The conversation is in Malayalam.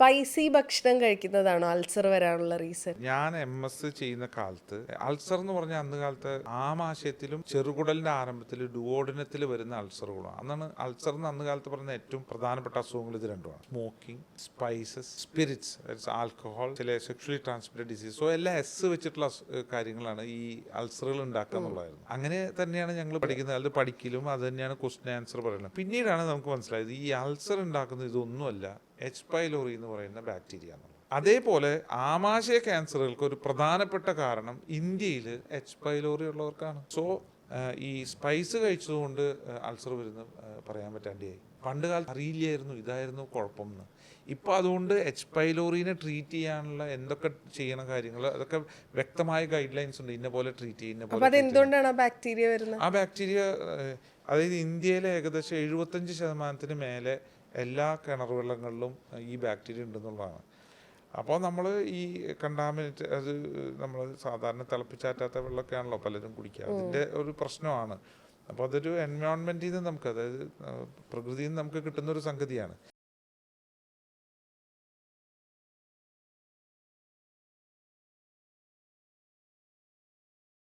സ്പൈസി ഭക്ഷണം കഴിക്കുന്നതാണോ അൾസർ വരാനുള്ള റീസൺ? ഞാൻ എം എസ് ചെയ്യുന്ന കാലത്ത് അൾസർ എന്ന് പറഞ്ഞ അന്ന് കാലത്ത് ആമാശയത്തിലും ചെറുകുടലിന്റെ ആരംഭത്തിൽ ഡുവോഡിനത്തിൽ വരുന്ന അൾസറുകളാണ്. അന്നാണ് അൾസർ എന്ന് അന്ന് കാലത്ത് പറഞ്ഞ ഏറ്റവും പ്രധാനപ്പെട്ട അസുഖങ്ങൾ ഇത് രണ്ടുമാണ്. സ്മോക്കിംഗ് സ്പൈസസ് സ്പിരിറ്റ്സ് ആൽക്കഹോൾ ചില സെക്ഷലി ട്രാൻസ്മിറ്റഡ് ഡിസീസ് സോ എല്ലാ എസ് വെച്ചിട്ടുള്ള കാര്യങ്ങളാണ് ഈ അൾസറുകൾ ഉണ്ടാക്കുക എന്നുള്ളതായിരുന്നു. അങ്ങനെ തന്നെയാണ് ഞങ്ങൾ പഠിക്കുന്നത്. കാലത്ത് പഠിക്കലും അത് തന്നെയാണ് ക്വസ്റ്റ്യൻ ആൻസർ പറയുന്നത്. പിന്നീടാണ് നമുക്ക് മനസ്സിലായത് ഈ അൾസർ ഉണ്ടാക്കുന്നത് ഇതൊന്നുമല്ല. എച്ച് പൈലോറി എന്ന് പറയുന്ന ബാക്ടീരിയ എന്നുള്ളത് അതേപോലെ ആമാശയ ക്യാൻസറുകൾക്ക് ഒരു പ്രധാനപ്പെട്ട കാരണം ഇന്ത്യയിൽ എച്ച് പൈലോറി ഉള്ളവർക്കാണ്. സോ ഈ സ്പൈസ് കഴിച്ചതുകൊണ്ട് അൾസർ വരുന്ന പറയാൻ പറ്റാണ്ടായി പണ്ട് കാലത്ത് അറിയില്ലായിരുന്നു ഇതായിരുന്നു കുഴപ്പം എന്ന് ഇപ്പോൾ അതുകൊണ്ട് എച്ച് പൈലോറിനെ ട്രീറ്റ് ചെയ്യാനുള്ള എന്തൊക്കെ ചെയ്യണ കാര്യങ്ങൾ അതൊക്കെ വ്യക്തമായ ഗൈഡ് ലൈൻസ് ഉണ്ട്. ഇന്ന പോലെ ട്രീറ്റ് ചെയ്യുന്ന ബാക്ടീരിയ വരുന്നത്? ആ ബാക്ടീരിയ അതായത് ഇന്ത്യയിലെ ഏകദേശം എഴുപത്തഞ്ച് ശതമാനത്തിന് മേലെ എല്ലാ കിണർ വെള്ളങ്ങളിലും ഈ ബാക്ടീരിയ ഉണ്ടെന്നുള്ളതാണ്. അപ്പോൾ നമ്മൾ ഈ കണ്ടാമിനേറ്റ് അത് നമ്മൾ സാധാരണ തിളപ്പിച്ചാറ്റാത്ത വെള്ളമൊക്കെ ആണല്ലോ പലരും കുടിക്കുക. അതിന്റെ ഒരു പ്രശ്നമാണ്. അപ്പോൾ അതൊരു എൻവയോൺമെന്റിൽ നിന്ന് നമുക്ക് അതായത് പ്രകൃതിയിൽ നിന്ന് നമുക്ക് കിട്ടുന്ന ഒരു സംഗതിയാണ്.